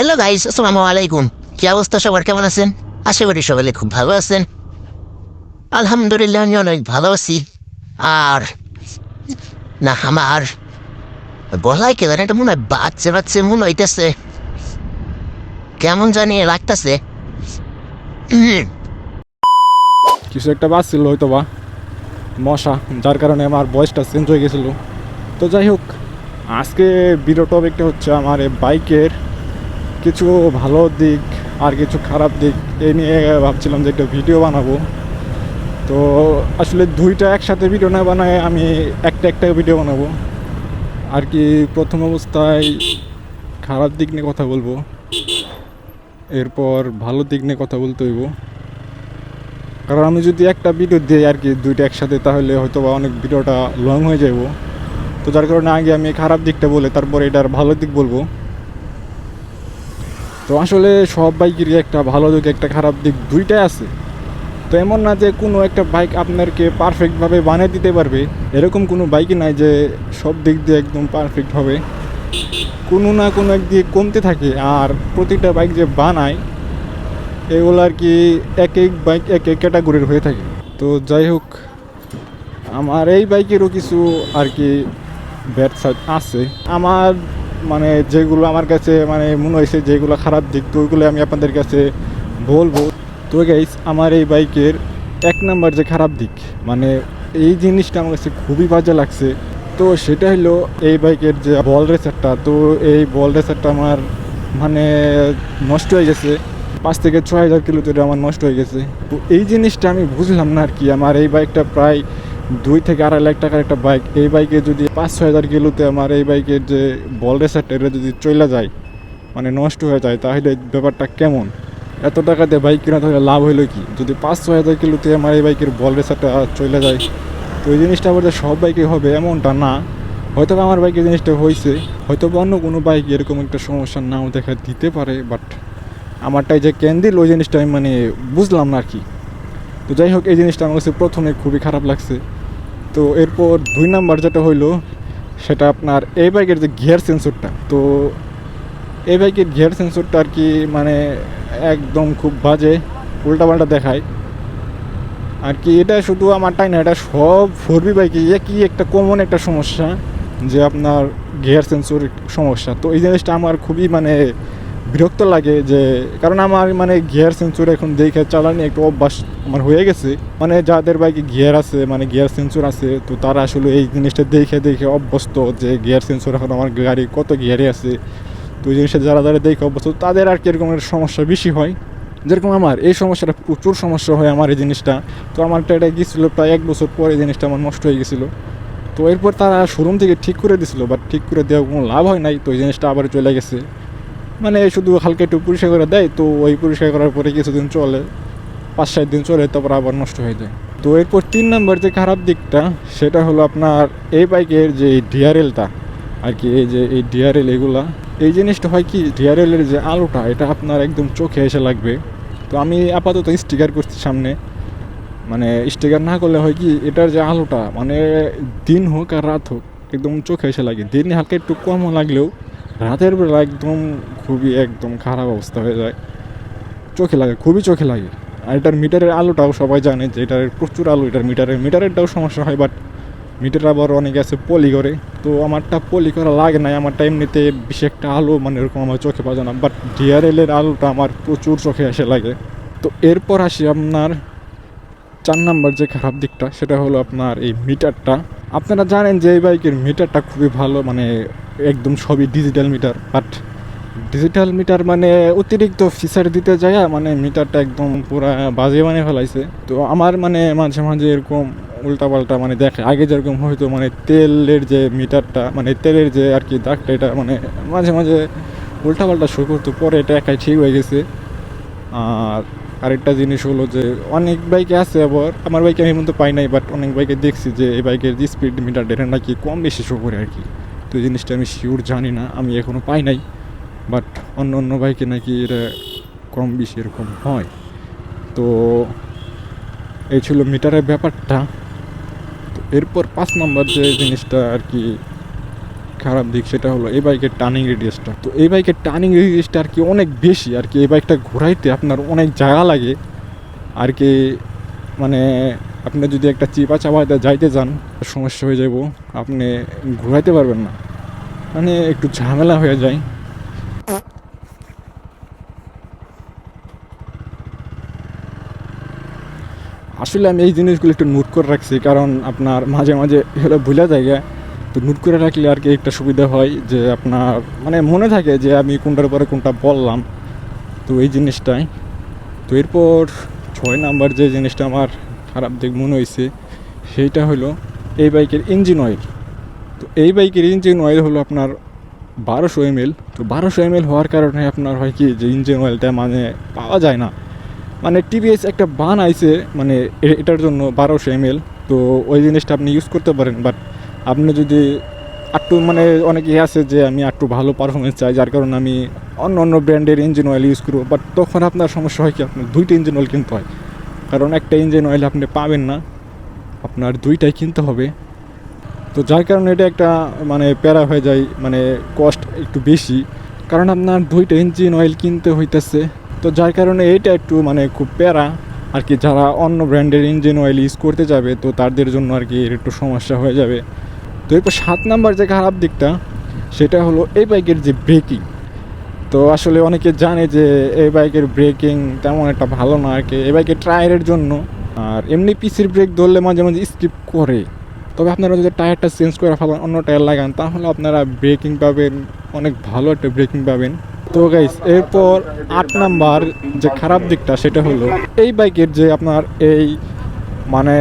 Hello guys আসসালামু আলাইকুম কি অবস্থা সবার? কেমন আছেন? আশা করি সবাই খুব ভালো আছেন। আলহামদুলিল্লাহ, আমি অনেক ভালো আছি। আর, না, আমার বলাই কে এটা মনে হয় বাচ্চা বাচ্চা মনে হইতেছে। কেমন জানি লাগতেছে। কিছু একটা বাজছিল হয়তো বা। মশা, যার কারণে আমার বয়সটা চেঞ্জ হয়ে গেছিল। তো যাই হোক, আজকে ভিডিও টপিকটা হচ্ছে আমার বাইকের কিছু ভালো দিক আর কিছু খারাপ দিক এই নিয়ে ভাবছিলাম যে একটা ভিডিও বানাবো। তো আসলে দুইটা একসাথে ভিডিও না বানায় আমি একটা একটা ভিডিও বানাবো। আর কি প্রথম অবস্থায় খারাপ দিক নিয়ে কথা বলব, এরপর ভালো দিক নিয়ে কথা বলতে হইব। কারণ আমি যদি একটা ভিডিও দিই আর কি দুইটা একসাথে, তাহলে হয়তো বা অনেক ভিডিওটা লং হয়ে যাব তো যার কারণে আগে আমি খারাপ দিকটা বলে তারপরে এটার ভালো দিক বলব। তো আসলে সব বাইকেরই একটা ভালো দিক, একটা খারাপ দিক দুইটাই আছে। তো এমন না যে কোনো একটা বাইক আপনারকে পারফেক্টভাবে বানিয়ে দিতে পারবে, এরকম কোনো বাইকই নাই যে সব দিক দিয়ে একদম পারফেক্ট হবে। কোনো না কোনো এক দিয়ে কমতে থাকে, আর প্রতিটা বাইক যে বানায়, এগুলো আর কি এক এক বাইক এক এক ক্যাটাগরির হয়ে থাকে। তো যাই হোক, আমার এই বাইকেরও কিছু আর কি ব্যাড সাইড আছে। আমার মানে যেগুলো আমার কাছে মানে মনে হয়েছে যেগুলো খারাপ দিক, তো ওইগুলো আমি আপনাদের কাছে বলব। তো গাইস আমার এই বাইকের এক নাম্বার যে খারাপ দিক মানে এই জিনিসটা আমার কাছে খুবই বাজে লাগছে। তো সেটা হলো এই বাইকের যে বল রেসারটা, তো এই বল রেসারটা আমার মানে নষ্ট হয়ে গেছে। পাঁচ থেকে ছয় হাজার কিলো তো আমার নষ্ট হয়ে গেছে। তো এই জিনিসটা আমি বুঝলাম না আর কি, আমার এই বাইকটা প্রায় দুই থেকে আড়াই লাখ টাকার একটা বাইক এই বাইকে যদি পাঁচ ছয় হাজার কিলোতে আমার, এই বাইকের যে বল রেসারটা এটা যদি চলে যায় মানে নষ্ট হয়ে যায়, তাহলে ব্যাপারটা কেমন? এত টাকা দিয়ে বাইক কেনা তাহলে লাভ হলো কি? যদি পাঁচ ছয় হাজার কিলোতে আমার এই বাইকের বল রেসারটা চলে যায়, তো এই জিনিসটা যে সব বাইকে হবে এমনটা না। হয়তো আমার বাইকে জিনিসটা হয়েছে হয়তো বা অন্য কোনো বাইক এরকম একটা সমস্যা নাও দেখা দিতে পারে বাট আমারটাই যে কেন দিল ওই জিনিসটা আমি মানে বুঝলাম না আর কি। তো যাই হোক, এই জিনিসটা আমার কাছে প্রথমে খুবই খারাপ লাগছে। তো এরপর দুই নাম্বার যেটা হইল, সেটা আপনার এই বাইকের যে গিয়ার সেন্সরটা। তো এই বাইকের গিয়ার সেন্সরটা আর কি মানে একদম খুব বাজে, উল্টাপাল্টা দেখায়। আর কি এটা শুধু আমার আমারটাই না এটা সব ফোর বি বাইকে একই একটা কমন একটা সমস্যা, যে আপনার গিয়ার সেন্সর সমস্যা। তো এই জিনিসটা আমার খুবই মানে বিরক্ত লাগে যে, কারণ আমার মানে গিয়ার সেন্সর এখন দেখে চালানি একটু অভ্যাস আমার হয়ে গেছে। মানে যাদের বাইকে গিয়ার আছে মানে গিয়ার সেন্সর আছে, তো তারা আসলে এই জিনিসটা দেখে দেখে অভ্যস্ত যে গিয়ার সেন্সর এখন আমার গাড়ি কত গিয়ারে আছে। তো এই জিনিসটা যারা যারা দেখে অভ্যস্ত, তাদের আর কি এরকম একটা সমস্যা বেশি হয়। যেরকম আমার, এই সমস্যাটা প্রচুর সমস্যা হয় আমার এই জিনিসটা। তো আমার আমারটা এটা গিয়েছিল প্রায় এক বছর পরে এই জিনিসটা আমার নষ্ট হয়ে গেছিল। তো এরপর তারা শোরুম থেকে ঠিক করে দিছিল বাট ঠিক করে দেওয়া কোনো লাভ হয় নাই, তো এই জিনিসটা আবার চলে গেছে। মানে শুধু হালকা একটু পরিষ্কার করে দেয়, তো ওই পরিষ্কার করার পরে কিছুদিন চলে, পাঁচ সাত দিন চলে, তারপর আবার নষ্ট হয়ে যায়। তো এরপর তিন নম্বর যে খারাপ দিকটা, সেটা হলো আপনার এই বাইকের যে ডিআরএলটা আর কি এই যে, এই ডিআরএল এগুলা, এই জিনিসটা হয় কি ডিআরএলের যে আলোটা, এটা আপনার একদম চোখে এসে লাগবে। তো আমি আপাতত স্টিকার করছি সামনে। মানে স্টিকার না করলে হয় কি, এটার যে আলোটা মানে দিন হোক আর রাত হোক, একদম চোখে এসে লাগে। দিনে হালকা একটু কমও লাগলেও রাতের বেলা একদম খুবই একদম খারাপ অবস্থা হয়ে যায়। চোখে লাগে, খুবই চোখে লাগে। আর এটার মিটারের আলোটাও সবাই জানে যে এটার প্রচুর আলো, এটার মিটারের, মিটারেরটাও সমস্যা হয় বাট মিটার আবার অনেকে আছে পলি করে। তো আমারটা পলি করা লাগে না আমারটা এমনিতে বেশি একটা আলো মানে এরকম আমার চোখে পাওয়া যায় না বাট ডিআরএলের আলোটা আমার প্রচুর চোখে এসে লাগে। তো এরপর আসি আপনার চার নাম্বার যে খারাপ দিকটা, সেটা হলো আপনার এই মিটারটা। আপনারা জানেন যে এই বাইকের মিটারটা খুবই ভালো মানে একদম সবই digital meter but digital meter মানে অতিরিক্ত ফিচার দিতে যায় মানে মিটারটা একদম পুরা বাজে বানিয়ে ফেলাইছে। তো আমার মানে মাঝে মাঝে এরকম উল্টাপাল্টা মানে দেখে, আগে যেরকম হয়তো মানে তেলের যে মিটারটা মানে তেলের যে আর কি দাগটা, এটা মানে মাঝে মাঝে উল্টাপাল্টা শো করতো, পরে এটা একাই ঠিক হয়ে গেছে। আর আরেকটা জিনিস হলো যে অনেক বাইকে আছে আবার, আমার বাইকে আমি মতো পাই নাই বাট অনেক বাইকে দেখছি যে এই বাইকের যে স্পিড মিটার এটা নাকি কম বেশি শো করে আর কি। তো এই জিনিসটা আমি শিওর জানি না, আমি এখনও পাই নাই বাট অন্য অন্য বাইকে নাকি এটা কম বেশি এরকম হয়। তো এই ছিল মিটারের ব্যাপারটা। তো এরপর পাঁচ নম্বর যে জিনিসটা আর কি খারাপ দিক, সেটা হলো এই বাইকের টার্নিং রেডিয়াসটা তো এই বাইকের টার্নিং রেডিয়াসটা আর কি অনেক বেশি, আর কি এই বাইকটা ঘোরাইতে আপনার অনেক জায়গা লাগে। আর কি মানে আপনি যদি একটা চিপা চাপাতে যাইতে যান সমস্যা হয়ে যাব আপনি ঘোরাইতে পারবেন না। মানে একটু ঝামেলা হয়ে যায়। আসলে আমি এই জিনিসগুলো একটু নোট করে রাখছি, কারণ আপনার মাঝে মাঝে হলো ভুলে জায়গা তো নোট করে রাখলে আর কি একটা সুবিধা হয় যে আপনার মানে মনে থাকে যে আমি কোনটার পরে কোনটা বললাম, তো এই জিনিসটাই। তো এরপর ছয় নাম্বার যে জিনিসটা আমার খারাপ দিক মনে হয়েছে সেইটা হলো এই বাইকের ইঞ্জিন অয়েল তো এই বাইকের ইঞ্জিন অয়েল হলো আপনার বারোশো এমএল। তো বারোশো এমএল হওয়ার কারণে আপনার হয় কি, যে ইঞ্জিন অয়েলটা মানে পাওয়া যায় না। মানে টিভিএস একটা বান আইছে মানে এটার জন্য বারোশো এমএল। তো ওই জিনিসটা আপনি ইউজ করতে পারেন বাট আপনি যদি আটটু মানে অনেকে আছে যে আমি আটটু ভালো পারফরমেন্স চাই, যার কারণে আমি অন্য অন্য ব্র্যান্ডের ইঞ্জিন অয়েল ইউজ করব। বাট তখন আপনার সমস্যা হয় কি, আপনার দুইটা ইঞ্জিন অয়েল কিনতে হয়। কারণ একটা ইঞ্জিন অয়েল আপনি পাবেন না। আপনার দুইটাই কিনতে হবে। তো যার কারণে এটা একটা মানে প্যারা হয়ে যায় মানে কস্ট একটু বেশি। কারণ আপনার দুইটা ইঞ্জিন অয়েল কিনতে হইতেছে। তো যার কারণে এটা একটু মানে খুব প্যারা। আর কি যারা অন্য ব্র্যান্ডের ইঞ্জিন অয়েল ইউজ করতে যাবে, তো তাদের জন্য আর কি এর একটু সমস্যা হয়ে যাবে। তো এরপর সাত নাম্বার যে খারাপ দিকটা, সেটা হলো এই বাইকের যে ব্রেকিং তো আসলে অনেকে জানে যে এই বাইকের ব্রেকিং তেমন একটা ভালো না আর কি, এই বাইকের টায়ারের জন্য। আর এমনি পিসির ব্রেক ধরলে মাঝে মাঝে স্কিপ করে। তবে আপনারা যদি টায়ারটা চেঞ্জ করে ফেলান, অন্য টায়ার লাগান, তাহলে আপনারা ব্রেকিং পাবেন, অনেক ভালো একটা ব্রেকিং পাবেন। তো গাইস এরপর আট নাম্বার যে খারাপ দিকটা, সেটা হলো এই বাইকের যে আপনার এই মানে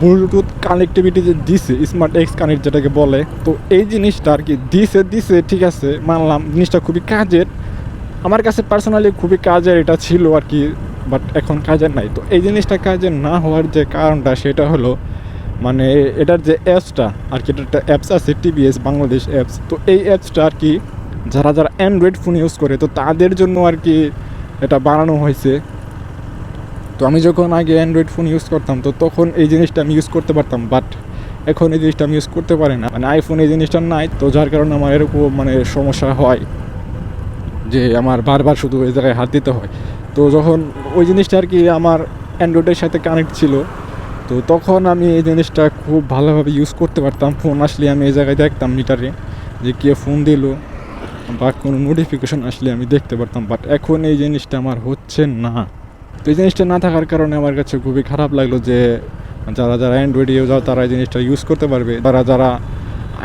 ব্লুটুথ কানেক্টিভিটি যে দিছে স্মার্ট এক্স কানেক্ট যেটাকে বলে, তো এই জিনিসটা আর কি দিছে দিছে, ঠিক আছে, মানলাম, জিনিসটা খুবই কাজের। আমার কাছে পার্সোনালি খুবই কাজের এটা ছিল আর কি বাট এখন কাজের নাই। তো এই জিনিসটা কাজের না হওয়ার যে কারণটা, সেটা হলো মানে এটার যে অ্যাপসটা আর কি এটা একটা অ্যাপস আছে টিবিএস বাংলাদেশ অ্যাপস তো এই অ্যাপসটা আর কি যারা যারা অ্যান্ড্রয়েড ফোন ইউজ করে, তো তাদের জন্য আর কি এটা বানানো হয়েছে। তো আমি যখন আগে অ্যান্ড্রয়েড ফোন ইউজ করতাম, তো তখন এই জিনিসটা আমি ইউজ করতে পারতাম বাট এখন এই জিনিসটা আমি ইউজ করতে পারি না। মানে আইফোন এই জিনিসটা নাই, তো যার কারণে আমার এরকম মানে সমস্যা হয়। যে আমার বারবার শুধু ওই জায়গায় হাত দিতে হয়। তো যখন ওই জিনিসটা আর কি আমার অ্যান্ড্রয়েডের সাথে কানেক্ট ছিল, তো তখন আমি এই জিনিসটা খুব ভালোভাবে ইউজ করতে পারতাম। ফোন আসলে আমি এই জায়গায় দেখতাম মিটারে যে কে ফোন দিল বা কোনো নোটিফিকেশন আসলে আমি দেখতে পারতাম। বাট এখন এই জিনিসটা আমার হচ্ছে না। তো এই জিনিসটা না থাকার কারণে আমার কাছে খুবই খারাপ লাগল যে যারা যারা অ্যান্ড্রয়েড ইউজার তারা এই জিনিসটা ইউজ করতে পারবে। যারা যারা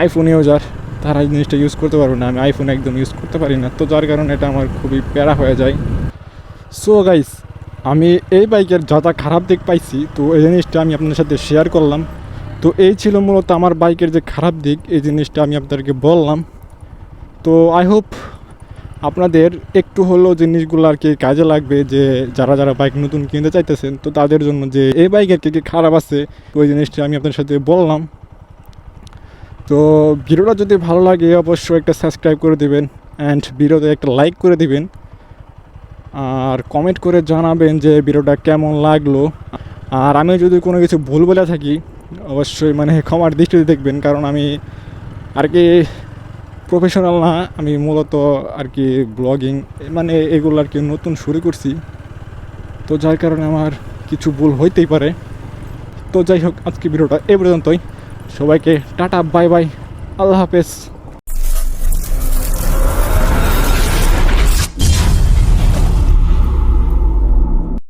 আইফোন ইউজার তারা এই জিনিসটা ইউজ করতে পারবে না। আমি আইফোন একদম ইউজ করতে পারি না। তো যার কারণে এটা আমার খুবই প্যারা হয়ে যায়। সো গাইস আমি এই বাইকের যা যা খারাপ দিক পাইছি, তো এই জিনিসটা আমি আপনাদের সাথে শেয়ার করলাম। তো এই ছিল মূলত আমার বাইকের যে খারাপ দিক, এই জিনিসটা আমি আপনাদেরকে বললাম। তো আই হোপ আপনাদের একটু হলেও জিনিসগুলো আর কি কাজে লাগবে, যে যারা যারা বাইক নতুন কিনতে চাইতেছেন, তো তাদের জন্য যে এই বাইকের কি কি খারাপ আছে, ওই জিনিসটা আমি আপনাদের সাথে বললাম। তো ভিডিওটা যদি ভালো লাগে, অবশ্যই একটা সাবস্ক্রাইব করে দিবেন অ্যান্ড ভিডিওতে একটা লাইক করে দিবেন। আর কমেন্ট করে জানাবেন যে ভিডিওটা কেমন লাগল। আর আমি যদি কোনো কিছু ভুল বলে থাকি, অবশ্যই মানে ক্ষমার দৃষ্টিতে দেখবেন, কারণ আমি আর কি প্রফেশনাল না, আমি মূলত আর কি ব্লগিং মানে এগুলো আর কি নতুন শুরু করছি। তো যার কারণে আমার কিছু ভুল হইতেই পারে। তো যাই হোক, আজকে ভিডিওটা এ পর্যন্তই। সবাইকে টাটা বাই বাই আল্লাহ হাফেজ।